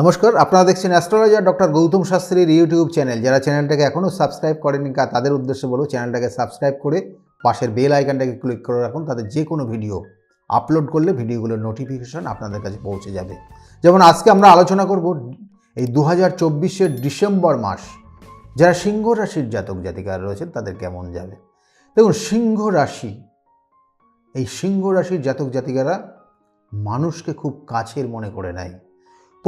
নমস্কার, আপনারা দেখছেন অ্যাস্ট্রোলজার ডক্টর গৌতম শাস্ত্রীর ইউটিউব চ্যানেল। যারা চ্যানেলটাকে এখনও সাবস্ক্রাইব করেনি তাদের উদ্দেশ্যে বলব, চ্যানেলটাকে সাবস্ক্রাইব করে পাশের বেল আইকনটাকে ক্লিক করে রাখুন তাদের যে কোনো ভিডিও আপলোড করলে ভিডিওগুলোর নোটিফিকেশন আপনাদের কাছে পৌঁছে যাবে। যেমন আজকে আমরা আলোচনা করব এই দু হাজার চব্বিশের ডিসেম্বর মাস। যারা সিংহ রাশির জাতক জাতিকারা রয়েছেন, তাদের কেমন যাবে? দেখুন, সিংহ রাশি, এই সিংহ রাশির জাতক জাতিকারা মানুষকে খুব কাছের মনে করে নেয়।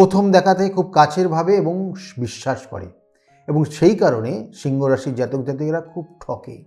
প্রথম দেখাতে খুব কাছের ভাবে এবং বিশ্বাস করে। এবং সেই কারণে সিংহ রাশির জাতক জাতিকেরা খুব ঠকে।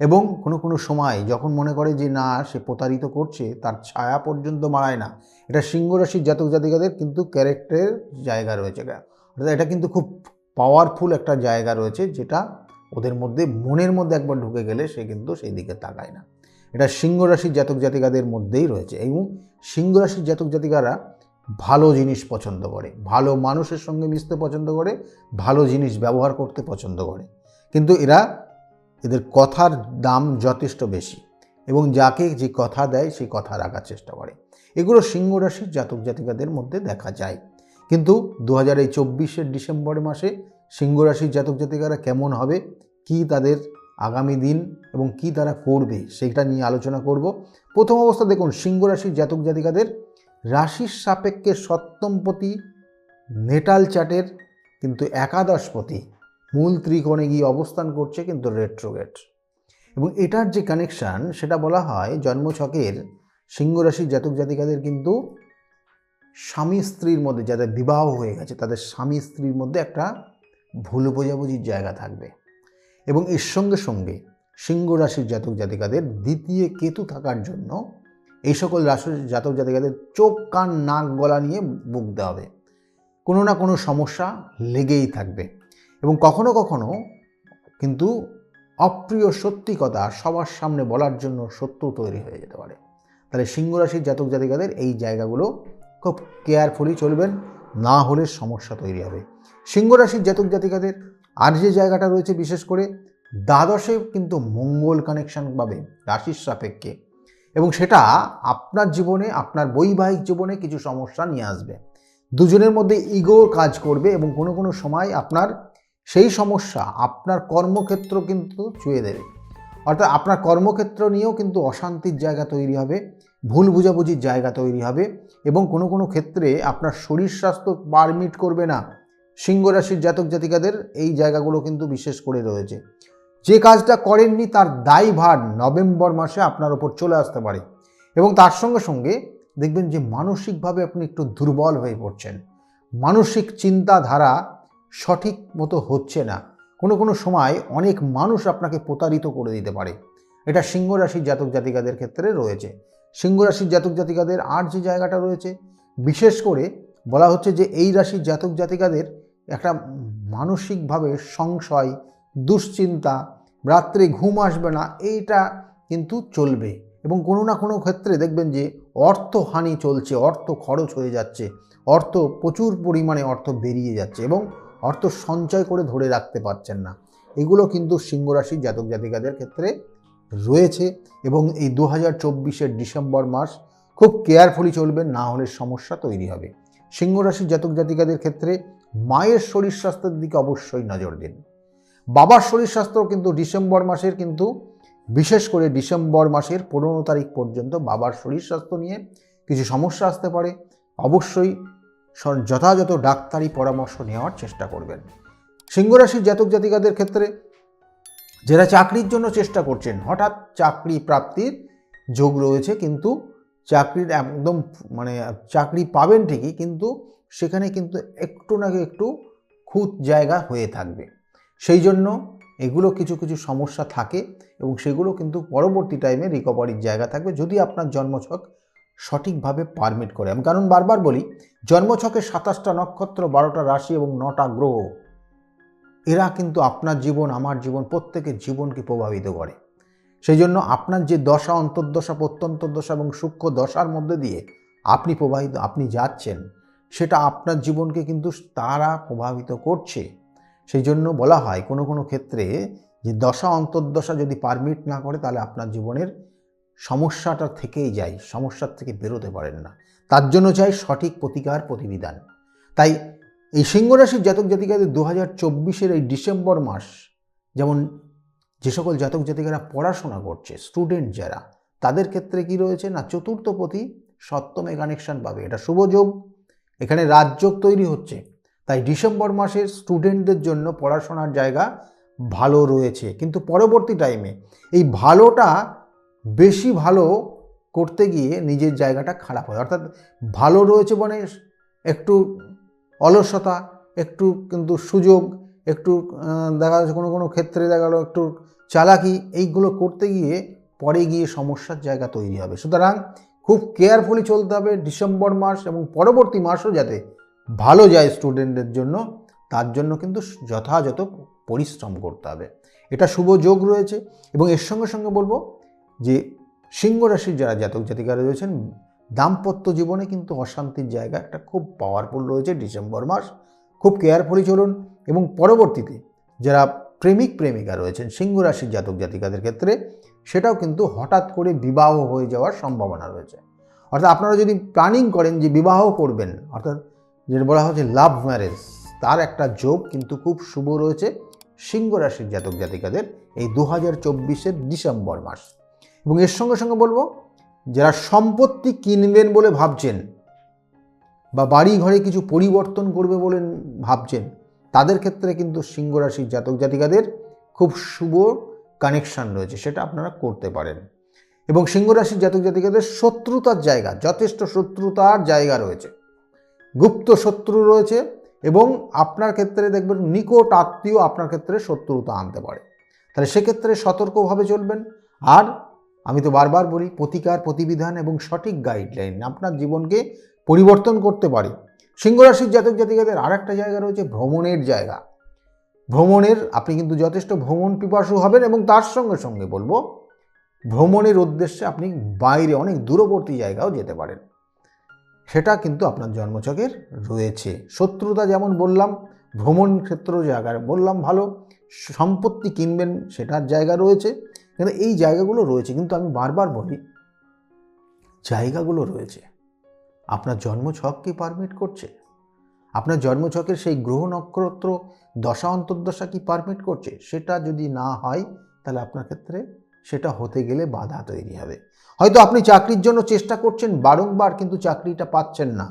এবং কোনো কোনো সময় যখন মনে করে যে না, সে প্রতারিত করছে, তার ছায়া পর্যন্ত মারায় না। এটা সিংহ রাশির জাতক জাতিকাদের কিন্তু ক্যারেক্টারের জায়গা রয়েছে। অর্থাৎ এটা কিন্তু খুব পাওয়ারফুল একটা জায়গা রয়েছে, যেটা ওদের মধ্যে, মনের মধ্যে একবার ঢুকে গেলে সে কিন্তু সেই দিকে তাকায় না। এটা সিংহ রাশির জাতক জাতিকাদের মধ্যেই রয়েছে। এবং সিংহ রাশির জাতক জাতিকারা ভালো জিনিস পছন্দ করে। ভালো মানুষের সঙ্গে মিশতে পছন্দ করে, ভালো জিনিস ব্যবহার করতে পছন্দ করে। কিন্তু এরা এদের কথার দাম যথেষ্ট বেশি এবং যাকে যে কথা দেয় সেই কথা রাখার চেষ্টা করে। এগুলো সিংহ রাশির জাতক জাতিকাদের মধ্যে দেখা যায়। কিন্তু দু হাজার এই চব্বিশের ডিসেম্বর মাসে সিংহ রাশির জাতক জাতিকারা কেমন হবে, কি তাদের আগামী দিন এবং কি তারা করবে, সেটা নিয়ে আলোচনা করব। প্রথম অবস্থা দেখুন, সিংহ রাশির জাতক জাতিকাদের রাশির সাপেক্ষে সপ্তমপতি নেটাল চার্টের কিন্তু একাদশপতি মূল ত্রিকোণে গিয়ে অবস্থান করছে কিন্তু রেট্রোগেট এবং এটার যে কানেকশান সেটা বলা হয় জন্মছকের সিংহ রাশির জাতক জাতিকাদের কিন্তু স্বামী স্ত্রীর মধ্যে, যাদের বিবাহ হয়ে গেছে, তাদের স্বামী স্ত্রীর মধ্যে একটা ভুল বোঝাবুঝির জায়গা থাকবে। এবং এর সঙ্গে সঙ্গে সিংহ রাশির জাতক জাতিকাদের দ্বিতীয় কেতু থাকার জন্য এই সকল রাশির জাতক জাতিকাদের চোখ, কান, নাক, গলা নিয়ে ভুগতে হবে। কোনো না কোনো সমস্যা লেগেই থাকবে এবং কখনো কখনো কিন্তু অপ্রিয় সত্যি কথা সবার সামনে বলার জন্য সত্য তৈরি হয়ে যেতে পারে। তাহলে সিংহ রাশির জাতক জাতিকাদের এই জায়গাগুলো খুব কেয়ারফুলি চলবেন, না হলে সমস্যা তৈরি হবে। সিংহ রাশির জাতক জাতিকাদের আর যে জায়গাটা রয়েছে বিশেষ করে দ্বাদশে কিন্তু মঙ্গল কানেকশন পাবে রাশির সাপেক্ষে। এবং সেটা আপনার জীবনে, আপনার বৈবাহিক জীবনে কিছু সমস্যা নিয়ে আসবে। দুজনের মধ্যে ইগো কাজ করবে এবং কোনো কোনো সময় আপনার সেই সমস্যা আপনার কর্মক্ষেত্র কিন্তু ছুঁয়ে দেবে। অর্থাৎ আপনার কর্মক্ষেত্র নিয়েও কিন্তু অশান্তির জায়গা তৈরি হবে, ভুল বুঝাবুঝির জায়গা তৈরি হবে এবং কোনো কোনো ক্ষেত্রে আপনার শরীর স্বাস্থ্য পারমিট করবে না। সিংহ রাশির জাতক জাতিকাদের এই জায়গাগুলো কিন্তু বিশেষ করে রয়েছে। যে কাজটা করেননি তার দায়ভার নভেম্বর মাসে আপনার ওপর চলে আসতে পারে। এবং তার সঙ্গে সঙ্গে দেখবেন যে মানসিকভাবে আপনি একটু দুর্বল হয়ে পড়ছেন। মানসিক চিন্তাধারা সঠিক মতো হচ্ছে না। কোনো কোনো সময় অনেক মানুষ আপনাকে প্রতারিত করে দিতে পারে। এটা সিংহ রাশির জাতক জাতিকাদের ক্ষেত্রে রয়েছে। সিংহ রাশির জাতক জাতিকাদের আর যে জায়গাটা রয়েছে, বিশেষ করে বলা হচ্ছে যে এই রাশির জাতক জাতিকাদের একটা মানসিকভাবে সংশয় দুশ্চিন্তা, রাত্রে ঘুম আসবে না, এইটা কিন্তু চলবে। এবং কোনো না কোনো ক্ষেত্রে দেখবেন যে অর্থহানি চলছে, অর্থ খরচ হয়ে যাচ্ছে, অর্থ প্রচুর পরিমাণে অর্থ বেরিয়ে যাচ্ছে এবং অর্থ সঞ্চয় করে ধরে রাখতে পারছেন না। এগুলো কিন্তু সিংহ রাশির জাতক জাতিকাদের ক্ষেত্রে রয়েছে এবং এই দু হাজার ডিসেম্বর মাস খুব কেয়ারফুলি চলবে, না হলে সমস্যা তৈরি হবে। সিংহ রাশির জাতক জাতিকাদের ক্ষেত্রে মায়ের শরীর স্বাস্থ্যের দিকে অবশ্যই নজর দিন। বাবার শরীর স্বাস্থ্য কিন্তু ডিসেম্বর মাসের কিন্তু, বিশেষ করে ডিসেম্বর মাসের পনেরো তারিখ পর্যন্ত বাবার শরীর স্বাস্থ্য নিয়ে কিছু সমস্যা আসতে পারে। অবশ্যই যথাযথ ডাক্তারি পরামর্শ নেওয়ার চেষ্টা করবেন। সিংহরাশির জাতক জাতিকাদের ক্ষেত্রে যারা চাকরির জন্য চেষ্টা করছেন, হঠাৎ চাকরি প্রাপ্তির যোগ রয়েছে কিন্তু চাকরির একদম মানে চাকরি পাবেন ঠিকই কিন্তু সেখানে কিন্তু একটু না একটু খুঁত জায়গা হয়ে থাকবে। সেই জন্য এগুলো কিছু কিছু সমস্যা থাকে এবং সেগুলো কিন্তু পরবর্তী টাইমে রিকভারির জায়গা থাকবে যদি আপনার জন্মছক সঠিকভাবে পারমিট করে। আমি কারণ বারবার বলি, জন্মছকে সাতাশটা নক্ষত্র, বারোটা রাশি এবং নটা গ্রহ, এরা কিন্তু আপনার জীবন, আমার জীবন, প্রত্যেকের জীবনকে প্রভাবিত করে। সেই জন্য আপনার যে দশা, অন্তর্দশা, প্রত্যন্তর্দশা এবং সূক্ষ্ম দশার মধ্যে দিয়ে আপনি প্রবাহিত, আপনি যাচ্ছেন, সেটা আপনার জীবনকে কিন্তু তারা প্রভাবিত করছে। সেই জন্য বলা হয় কোনো কোনো ক্ষেত্রে যে দশা অন্তর্দশা যদি পারমিট না করে, তাহলে আপনার জীবনের সমস্যাটা থেকেই যায়, সমস্যার থেকে বেরোতে পারেন না। তার জন্য চাই সঠিক প্রতিকার, প্রতিবিধান। তাই এই সিংহরাশির জাতক জাতিকাদের দু হাজার চব্বিশের এই ডিসেম্বর মাস, যেমন যে সকল জাতক জাতিকারা পড়াশোনা করছে, স্টুডেন্ট যারা, তাদের ক্ষেত্রে কি রয়েছে না চতুর্থপতি সপ্তমে কানেকশন পাবে। এটা শুভযোগ এখানে রাজযোগ তৈরি হচ্ছে। তাই ডিসেম্বর মাসের স্টুডেন্টদের জন্য পড়াশোনার জায়গা ভালো রয়েছে। কিন্তু পরবর্তী টাইমে এই ভালোটা বেশি ভালো করতে গিয়ে নিজের জায়গাটা খারাপ হয়। অর্থাৎ ভালো রয়েছে মানে একটু অলসতা, একটু কিন্তু সুযোগ, একটু দেখা যাচ্ছে কোনো কোনো ক্ষেত্রে দেখা গেলো একটু চালাকি, এইগুলো করতে গিয়ে পরে গিয়ে সমস্যার জায়গা তৈরি হবে। সুতরাং খুব কেয়ারফুলি চলতে হবে ডিসেম্বর মাস এবং পরবর্তী মাসও যাতে ভালো যায় স্টুডেন্টদের জন্য, তার জন্য কিন্তু যথাযথ পরিশ্রম করতে হবে। এটা শুভ যোগ রয়েছে এবং এর সঙ্গে সঙ্গে বলব যে সিংহ রাশির যারা জাতক জাতিকারা রয়েছেন, দাম্পত্য জীবনে কিন্তু অশান্তির জায়গা একটা খুব পাওয়ারফুল রয়েছে ডিসেম্বর মাস। খুব কেয়ারফুলি চলুন এবং পরবর্তীতে যারা প্রেমিক প্রেমিকা রয়েছেন, সিংহ রাশির জাতক জাতিকাদের ক্ষেত্রে, সেটাও কিন্তু হঠাৎ করে বিবাহ হয়ে যাওয়ার সম্ভাবনা রয়েছে। অর্থাৎ আপনারা যদি প্ল্যানিং করেন যে বিবাহ করবেন, অর্থাৎ যেটা বলা হচ্ছে লাভ ম্যারেজ তার একটা যোগ কিন্তু খুব শুভ রয়েছে সিংহ রাশির জাতক জাতিকাদের এই দু হাজার চব্বিশের ডিসেম্বর মাস। এবং এর সঙ্গে সঙ্গে বলব, যারা সম্পত্তি কিনবেন বলে ভাবছেন বা বাড়ি ঘরে কিছু পরিবর্তন করবে বলে ভাবছেন, তাদের ক্ষেত্রে কিন্তু সিংহ রাশির জাতক জাতিকাদের খুব শুভ কানেকশান রয়েছে, সেটা আপনারা করতে পারেন। এবং সিংহ রাশির জাতক জাতিকাদের শত্রুতার জায়গা, যথেষ্ট শত্রুতার জায়গা রয়েছে। গুপ্ত শত্রু রয়েছে এবং আপনার ক্ষেত্রে দেখবেন নিকট আত্মীয় আপনার ক্ষেত্রে শত্রুতা আনতে পারে। তাহলে সেক্ষেত্রে সতর্কভাবে চলবেন। আর আমি তো বারবার বলি, প্রতিকার, প্রতিবিধান এবং সঠিক গাইডলাইন আপনার জীবনকে পরিবর্তন করতে পারে। সিংহরাশির জাতক জাতিকাদের আর একটা জায়গা রয়েছে, ভ্রমণের জায়গা। ভ্রমণের, আপনি কিন্তু যথেষ্ট ভ্রমণ পিপাসু হবেন এবং তার সঙ্গে সঙ্গে বলব, ভ্রমণের উদ্দেশ্যে আপনি বাইরে অনেক দূরবর্তী জায়গাও যেতে পারেন। সেটা কিন্তু আপনার জন্মছকের রয়েছে। শত্রুতা যেমন বললাম, ভ্রমণ ক্ষেত্র জায়গা বললাম ভালো, সম্পত্তি কিনবেন সেটার জায়গা রয়েছে। কিন্তু এই জায়গাগুলো রয়েছে, কিন্তু আমি বারবার বলি, জায়গাগুলো রয়েছে। আপনার জন্মছক কি পারমিট করছে? আপনার জন্মছকের সেই গ্রহ নক্ষত্র দশা অন্তর্দশা কি পারমিট করছে? সেটা যদি না হয়, তাহলে আপনার ক্ষেত্রে সেটা হতে গেলে বাধা তৈরি হবে। হয়তো আপনি চাকরির জন্য চেষ্টা করছেন বারংবার, কিন্তু চাকরিটা পাচ্ছেন না।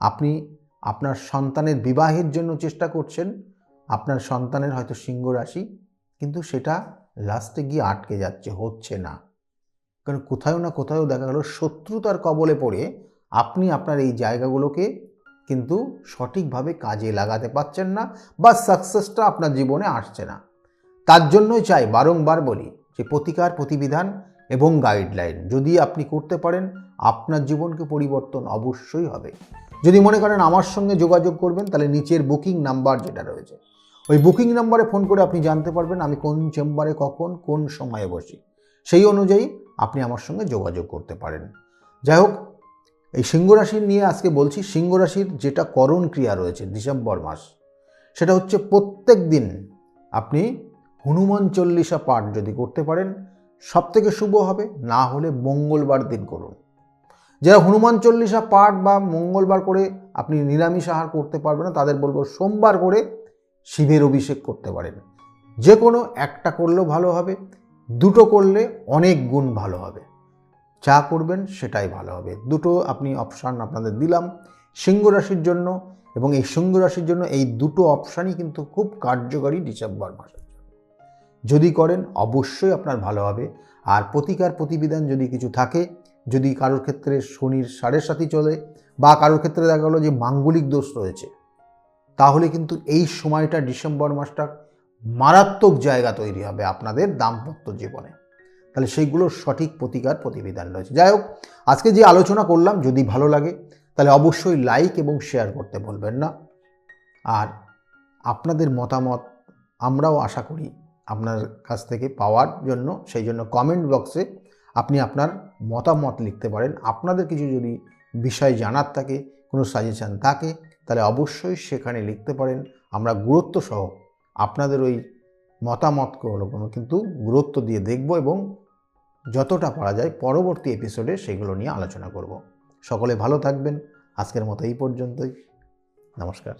আপনি আপনার সন্তানের বিবাহের জন্য চেষ্টা করছেন, আপনার সন্তানের হয়তো সিংহ রাশি, কিন্তু সেটা লাস্টে গিয়ে আটকে যাচ্ছে, হচ্ছে না। কারণ কোথাও না কোথাও দেখা গেল, শত্রুতার কবলে পড়ে আপনি আপনার এই জায়গাগুলোকে কিন্তু সঠিকভাবে কাজে লাগাতে পারছেন না বা সাকসেসটা আপনার জীবনে আসছে না। তার জন্যই চাই বারংবার বলি যে প্রতিকার, প্রতিবিধান এবং গাইডলাইন যদি আপনি করতে পারেন, আপনার জীবনকে পরিবর্তন অবশ্যই হবে। যদি মনে করেন আমার সঙ্গে যোগাযোগ করবেন, তাহলে নিচের বুকিং নাম্বার যেটা রয়েছে, ওই বুকিং নাম্বারে ফোন করে আপনি জানতে পারবেন আমি কোন চেম্বারে কখন, কোন সময়ে বসি। সেই অনুযায়ী আপনি আমার সঙ্গে যোগাযোগ করতে পারেন। যাই হোক, এই সিংহরাশির নিয়ে আজকে বলছি, সিংহরাশির যেটা করণ ক্রিয়া রয়েছে ডিসেম্বর মাস, সেটা হচ্ছে প্রত্যেক দিন আপনি হনুমান চল্লিশা পাঠ যদি করতে পারেন সব থেকে শুভ হবে, না হলে মঙ্গলবার দিন করুন। যারা হনুমান চল্লিশা পাঠ বা মঙ্গলবার করে আপনি নিরামিষ আহার করতে পারবেন না, তাদের বলব সোমবার করে শিবের অভিষেক করতে পারেন। যে কোনো একটা করলেও ভালো হবে, দুটো করলে অনেক গুণ ভালো হবে। যা করবেন সেটাই ভালো হবে। দুটো আপনি অপশান আপনাদের দিলাম। সিংহ রাশির জন্য এবং এই সিংহ রাশির জন্য এই দুটো অপশানই কিন্তু খুব কার্যকরী ডিসেম্বর জন্য যদি করেন, অবশ্যই আপনার ভালো হবে। আর প্রতিকার প্রতিবিধান যদি কিছু থাকে, যদি কারোর ক্ষেত্রে শনির সাড়ে সাথী চলে বা কারোর ক্ষেত্রে দেখা গেলো যে মাঙ্গলিক দোষ রয়েছে, তাহলে কিন্তু এই সময়টা ডিসেম্বর মাসটা মারাত্মক জায়গা তৈরি হবে আপনাদের দাম্পত্য জীবনে। তাহলে সেইগুলোর সঠিক প্রতিকার প্রতিবিধান রয়েছে। যাই হোক, আজকে যে আলোচনা করলাম, যদি ভালো লাগে, তাহলে অবশ্যই লাইক এবং শেয়ার করতে বলবেন না। আর আপনাদের মতামত আমরাও আশা করি আপনার কাছ থেকে পাওয়ার জন্য, সেই জন্য কমেন্ট বক্সে আপনি আপনার মতামত লিখতে পারেন। আপনাদের কিছু যদি বিষয় জানার থাকে, কোনো সাজেশান থাকে, তাহলে অবশ্যই সেখানে লিখতে পারেন। আমরা গুরুত্ব সহ আপনাদের ওই মতামতগুলো কোনো কিন্তু গুরুত্ব দিয়ে দেখব এবং যতটা পারা যায় পরবর্তী এপিসোডে সেগুলো নিয়ে আলোচনা করব। সকলে ভালো থাকবেন। আজকের মতো এই পর্যন্তই। নমস্কার।